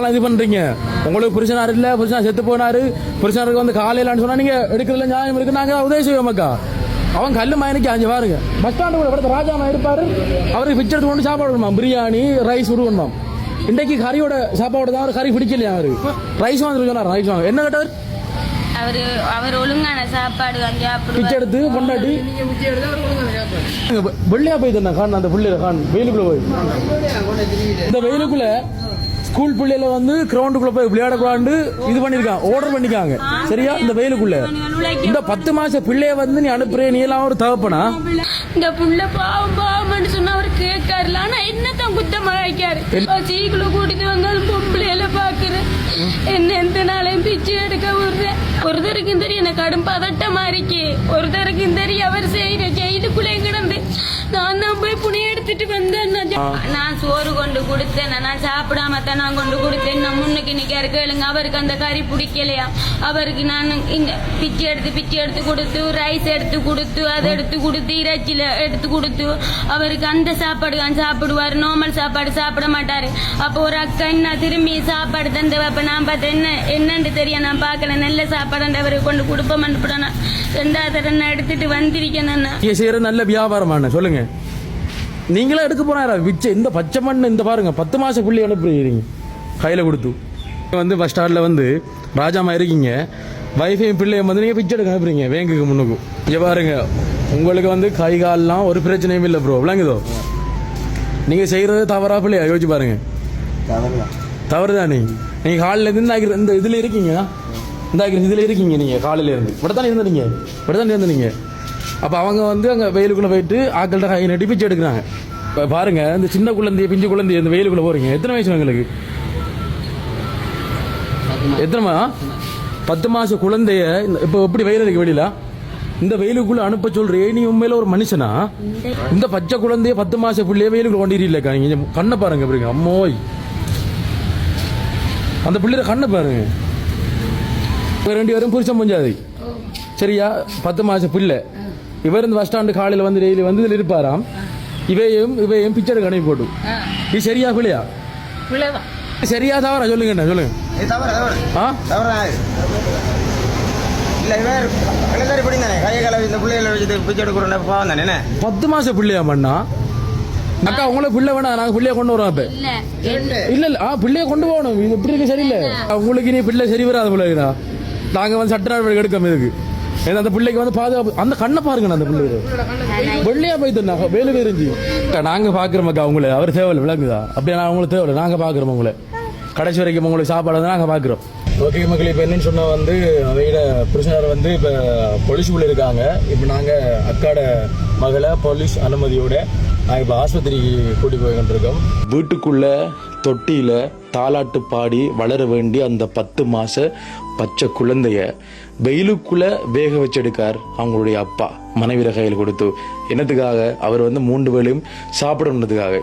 இது பண்றீங்க? உங்களுக்கு புருஷனார் இல்ல புருஷனா செத்து போனாரு புருஷனாருக்கு வந்து காலையிலான்னு சொன்னா நீங்க எடுக்கிறதுல நியாயம் இருக்கு நாங்க உதவி செய்வோம் மக்கா. அவன் கல்லு மயனுக்கு அஞ்சு பாருங்க. பஸ் ஸ்டாண்டு கூட படத்த ராஜாமா இருப்பாரு. அவருக்கு பிச்சை எடுத்து கொண்டு சாப்பாடு விடணும் பிரியாணி ரைஸ் விடுவோம் இன்றைக்கு கறியோட சாப்பாடு தான் அவர் கறி பிடிக்கலையா அவரு? ரைஸ் வாங்க சொன்னார் ரைஸ் வாங்க. என்ன கேட்டார்? அவரு அவர் ஒழுங்கான சாப்பாடு வாங்கி பிச்சை எடுத்து கொண்டாடி வெள்ளையா போய் தானே கான் அந்த பிள்ளைல கான் வெயிலுக்குள்ள போய். இந்த வெயிலுக்குள்ள ஸ்கூல் பிள்ளைல வந்து கிரவுண்டுக்குள்ள போய் விளையாடக்கூடாது இது பண்ணிருக்காங்க. ஆர்டர் பண்ணிருக்காங்க. சரியா? இந்த வெயிலுக்குள்ள. இந்த பத்து மாச பிள்ளைய வந்து நீ அனுப்புற நீ எல்லாம் ஒரு தகப்பனா? இந்த புள்ள பாவம் பாவம்னு சொன்னா அவர் கேட்காருல ஆனா என்னத்தான் குத்தமா வைக்காரு சீக்குள்ள கூட்டிட்டு வந்தாலும் பொம்பளையில பாக்குறேன் என்ன எந்த நாளையும் பிச்சை எடுக்க விடுறேன் ஒருத்தருக்கும் தெரியும் எனக்கு கடும் பதட்டமா இருக்கே. ஒருத்தருக்கும் தெரியும் அவர் செய்யற ஜெயிலுக்குள்ளே தான் போய் எடுத்துட்டு வந்தேன் நான். சோறு கொண்டு கொடுத்தேன். நான் சாப்பிடாம தான் நான் கொண்டு கொடுத்தேன். நான் முன்னுக்கு நிக்காரு. கேளுங்க அவருக்கு அந்த கறி பிடிக்கலையா? அவருக்கு நான் இந்த பிச்சை எடுத்து பிச்சை எடுத்து கொடுத்து ரைஸ் எடுத்து கொடுத்து அதை எடுத்து கொடுத்து இறைச்சியில எடுத்து கொடுத்து அவருக்கு அந்த சாப்பாடு தான் சாப்பிடுவாரு. நார்மல் சாப்பாடு சாப்பிட மாட்டாரு. அப்போ ஒரு அக்கா என்ன திரும்பி சாப்பாடு தந்து அப்ப நான் பார்த்தேன் என்ன என்னன்னு தெரியும் நான் பார்க்கல. நல்ல சாப்பாடு அவருக்கு கொண்டு கொடுப்போம். அனுப்பிடனா ரெண்டாவது நான் எடுத்துட்டு வந்திருக்கேன் நான் செய்யற நல்ல வியாபாரமான சொல்லுங்க. நீங்களே எடுக்க போனாரா விச்ச இந்த பச்சை மண்ணு இந்த பாருங்க பத்து மாச பிள்ளை அனுப்புறீங்க கையில கொடுத்து. வந்து பஸ் ஸ்டாண்ட்ல வந்து ராஜாமா இருக்கீங்க. வைஃபையும் பிள்ளையும் வந்து நீங்க பிச்சை எடுக்க அனுப்புறீங்க வேங்குக்கு முன்னுக்கும் இங்க பாருங்க உங்களுக்கு வந்து கை கால்லாம் ஒரு பிரச்சனையும் இல்லை ப்ரோ விளங்குதோ? நீங்க செய்யறது தவறா பிள்ளையா? யோசிச்சு பாருங்க. தவறு தானே நீங்க காலையில இருந்து இந்த இதுல இருக்கீங்க. இந்த இதுல இருக்கீங்க நீங்க காலையில இருந்து. இப்படி தானே இருந்தீங்க. இப்படி தானே இருந்தீங்க. அப்போ அவங்க வந்து அங்க வெயிலுக்குள்ள போயிட்டு ஆக்கள்கிட்ட கை நட்டி பிச்சை எடுக்கிறாங்க. இப்போ பாருங்க இந்த சின்ன குழந்தைய பிஞ்சு குழந்தைய இந்த வெயிலுக்குள்ள போறீங்க. எத்தனை வயசு உங்களுக்கு? எத்தனை பத்து மாச குழந்தைய இப்போ எப்படி வெயில் இருக்கு வெளியில? இந்த வெயிலுக்குள்ள அனுப்ப சொல்றியே நீ உண்மையில ஒரு மனுஷனா? இந்த பச்சை குழந்தைய பத்து மாச பிள்ளைய வெயிலுக்குள்ள கொண்டிருக்கா நீங்க கண்ணை பாருங்க பாருங்க. அம்மோய். அந்த பிள்ளைய கண்ணை பாருங்க. இப்போ ரெண்டு பேரும் புருஷன் புஞ்சாதி. சரியா? பத்து மாச பிள்ளை. இவர் இந்த பஸ் ஸ்டாண்டு காலையில் வந்து டெய்லி வந்து இதில் இருப்பாராம். இவையும் இவையும் பிக்சர் கணக்கு போட்டு. இது சரியா பிள்ளையா? சரியா தவறா? சொல்லுங்க சொல்லுங்க. இது தவறு தவறு. ஆ? தவறு. என்ன? பத்து மாச பிள்ளையா மண்ணா அக்கா உங்களை பிள்ளை வேணா நாங்க பிள்ளைய கொண்டு வரோம் அப்ப. இல்ல என்ன இல்ல இல்ல. ஆ பிள்ளைய கொண்டு போகணும். இது இப்படி இருக்கு சரியில்லை. உங்களுக்கு நீ பிள்ளை சரி வராது பிள்ளைடா நாங்க வந்து சட்ட நடவடிக்கை எடுக்கோம் இதுக்கு. ஏன்னா அந்த பிள்ளைக்கு வந்து பாதுகாப்பு அந்த கண்ணை பாருங்க அந்த பிள்ளை வெள்ளையா போய் தந்தா வேலு தெரிஞ்சு நாங்க பாக்குறோம் அக்கா உங்களை. அவர் தேவையில்ல விளங்குதா? அப்படியே நான் உங்களுக்கு தேவையில்ல நாங்க பாக்குறோம் உங்களை. கடைசி வரைக்கும் உங்களுக்கு சாப்பாடு வந்து நாங்க பாக்குறோம். ஓகே மக்கள் இப்போ என்னன்னு சொன்னா வந்து அவையோட புருஷனார் வந்து இப்போ பொலிசுக்குள்ள இருக்காங்க. இப்போ நாங்க அக்காட மகளை போலீஸ் அனுமதியோட நாங்கள் இப்போ ஆஸ்பத்திரிக்கு கூட்டி போய் கொண்டிருக்கோம் வீட்டுக்குள்ள தொட்டியில தாலாட்டு பாடி வளர வேண்டிய அந்த பத்து மாச பச்சை குழந்தைய வெயிலுக்குள்ள வேக வச்செடுக்கார் அவங்களுடைய அப்பா. மனைவி கையில் கொடுத்து என்னத்துக்காக? அவர் வந்து மூன்று வேலையும் சாப்பிடணுன்றதுக்காக